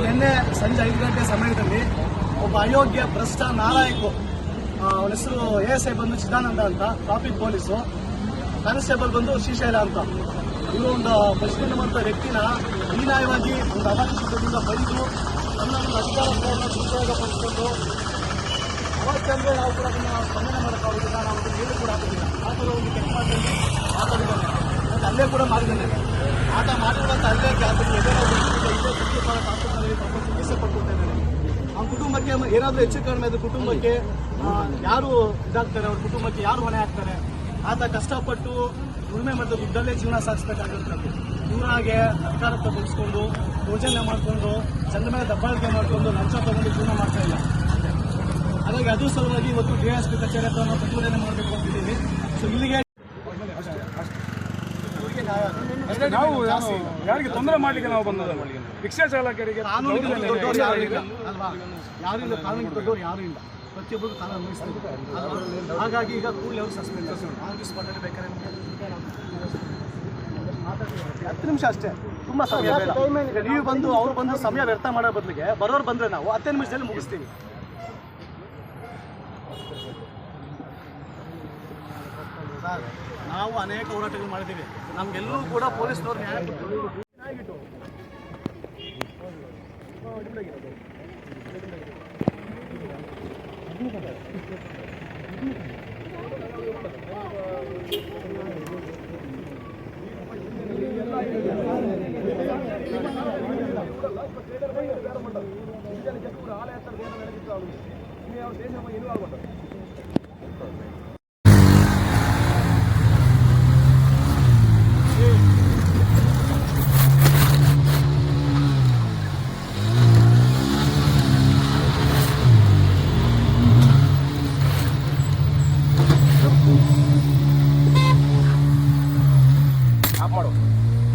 ನಿನ್ನೆ ಸಂಜೆ ಐದು ಗಂಟೆ ಸಮಯದಲ್ಲಿ ಒಬ್ಬ ಅಯೋಗ್ಯ ಭ್ರಷ್ಟ ನಾಲಾಯಕು ಅವನ ಹೆಸರು ಎ ಎಸ್ ಐ ಬಂದು ಚಿದಾನಂದ ಅಂತ, ಟ್ರಾಫಿಕ್ ಪೊಲೀಸು. ಕಾನ್ಸ್ಟೇಬಲ್ ಬಂದು ಶ್ರೀಶೈಲ ಅಂತ. ಇವರು ಒಂದು ಬಸ್ಸಿನ ವ್ಯಕ್ತಿನ ಹೀನಾಯವಾಗಿ ಒಂದು ಅವಾಚ್ಯದಿಂದ ಬೈದು ತನ್ನ ಒಂದು ಅಧಿಕಾರವನ್ನು ದುರುಪಯೋಗ ಪಡಿಸಿಕೊಂಡು ಅವತ್ತಂದ್ರೆ ನಾವು ಕೂಡ ಅದನ್ನು ಸ್ಪಂದನೆ ಮಾಡೋಕ್ಕಾಗೋದಿಲ್ಲ ನಾವು ಕೂಡ ಆಗೋದಿಲ್ಲ ಆ ಥರ ಒಂದು ಕೆಲಸ ಮಾತಾಡಿದ್ದಾನೆ ಅಲ್ಲೇ ಕೂಡ ಮಾಡಿದ್ದಾನೆ. ಆತ ಮಾಡಿರುವಂಥ ಅಲ್ಲೇ ಚಿಕಿತ್ಸೆ ಪಡ್ಕೊಳ್ತಾ ಆ ಕುಟುಂಬಕ್ಕೆ ಏನಾದರೂ ಹೆಚ್ಚು ಕಡಿಮೆ ಕುಟುಂಬಕ್ಕೆ ಯಾರು ಇದಾಗ್ತಾರೆ? ಅವ್ರ ಕುಟುಂಬಕ್ಕೆ ಯಾರು ಹೊಣೆ ಆಗ್ತಾರೆ ಆತ ಕಷ್ಟಪಟ್ಟು ಉಳುಮೆ ಮಾಡಿದ ದುಡ್ಡಲ್ಲೇ ಜೀವನ ಸಾಗಿಸ್ಬೇಕಾಗಿರ್ತದೆ ಇವರಾಗೆ ಸರ್ಕಾರ ತಗೊಳಿಸ್ಕೊಂಡು ಯೋಜನೆ ಮಾಡಿಕೊಂಡು, ಚಂದ ಮೇಲೆ ದಬ್ಬಾಳಿಕೆ ಮಾಡಿಕೊಂಡು, ಲಂಚ ತಗೊಂಡು ಜೀವನ ಮಾಡ್ತಾ ಇಲ್ಲ. ಹಾಗಾಗಿ ಅದು ಸಲುವಾಗಿ ಇವತ್ತು ಡಿ ಎಸ್ ಪಿ ಕಚೇರಿ ಹತ್ರ ನಾವು ಪ್ರತಿಭಟನೆ ಮಾಡಬೇಕು ಅಂತಿದ್ದೀವಿ ಸೊ ಇಲ್ಲಿಗೆ ಇವ್ರಿಗೆ ನ್ಯಾಯ- ನಾವು ಯಾರಿಗೆ ತೊಂದರೆ ಮಾಡ್ಲಿಕ್ಕೆ ನಾವು ಬಂದದಲ್ಲ ರಿಕ್ಷಾ ಚಾಲಕರಿಗೆ ಕಾನೂನಿಗೆ ದೊಡ್ಡವರು ಯಾರು ಇಲ್ಲ ಯಾರು ಇಲ್ಲ ಕಾನೂನಿಗೆ ದೊಡ್ಡವರು ಯಾರು ಇಲ್ಲ. ಪ್ರತಿಯೊಬ್ಬರು ಕಾನೂನು ಅನ್ವಯಿಸ್ತಾರೆ. ಹಾಗಾಗಿ ಈಗ ಕೂಡಲೇ ಅವರು ಸಸ್ಪೆಂಡ್ ಆನ್ ಸ್ಪಾಟಲ್ಲಿ ಬೇಕಾದ್ರೆ ಹತ್ತು ನಿಮಿಷ ಅಷ್ಟೇ. ತುಂಬಾ ಸಮಯ ಬೇಡ. ನೀವು ಬಂದು ಅವ್ರು ಬಂದು ಸಮಯ ವ್ಯರ್ಥ ಮಾಡೋ ಬದಲಿಗೆ ಬರೋರು ಬಂದ್ರೆ ನಾವು ಹತ್ತೇ ನಿಮಿಷದಲ್ಲಿ ಮುಗಿಸ್ತೀವಿ. ನಾವು ಅನೇಕ ಹೋರಾಟಗಳು ಮಾಡಿದ್ದೀವಿ ನಮ್ಗೆಲ್ಲರೂ ಕೂಡ ಪೊಲೀಸ್ನವ್ರು ನ್ಯಾಯ ಕೊಟ್ಟರು. ನ್ಯಾಯ ಗಿಟ್ಟು. ಆಫ್ ಮಾಡು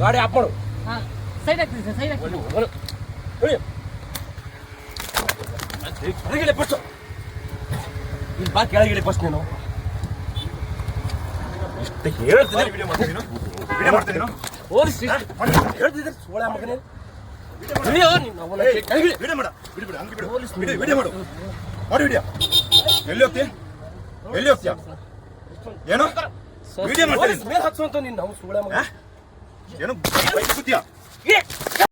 ಗಾಡಿ ಆಫ್ ಮಾಡು ಹಾ ಸೈಡ್ ಆಗ್ತಿದೆ ಸರ್ ಸೈಡ್ ಆಗ್ತಿದೆ ಹೊರ- ಇಳಿ. ಕೆಳಗಿಳಿ ಫಸ್ಟ್ ಇಲ್ಲಿ ಬಾ ಕೆಳಗಿಳಿ ಫಸ್ಟ್ ನೀನು. ಇಷ್ಟು ಹೇಳ್ತೀನಿ. ವಿಡಿಯೋ ಮಾಡ್ತೀನಿ ಪೊಲೀಸ್ ಹೇಳ್ತಿದ್ದೆ ಸೋಳೆ ಮಗನೇ. ಇಳಿಯೋ ನೀನು ಅವನ ಕೆಳಗಿಳಿ ವಿಡಿಯೋ ಮಾಡ. ಬಿಡಿ ಬಿಡು ಹಂಗೆ ಬಿಡು. ವಿಡಿಯೋ ವಿಡಿಯೋ ಮಾಡು. ಮಾಡು ವಿಡಿಯೋ. ಎಲ್ಲಿ ಹೋಗ್ತೀಯ ಎಲ್ಲಿ ಹೋಗ್ತೀಯ? ಏನು? ವಿಡಿಯೋ ಮಾಡ್ತೀನಿ ಮೇಲೆ ಅಂತ ನೀನು ನಾವು ಸೋಳೆ ಮಗ 얘는 뭐야? 이거 야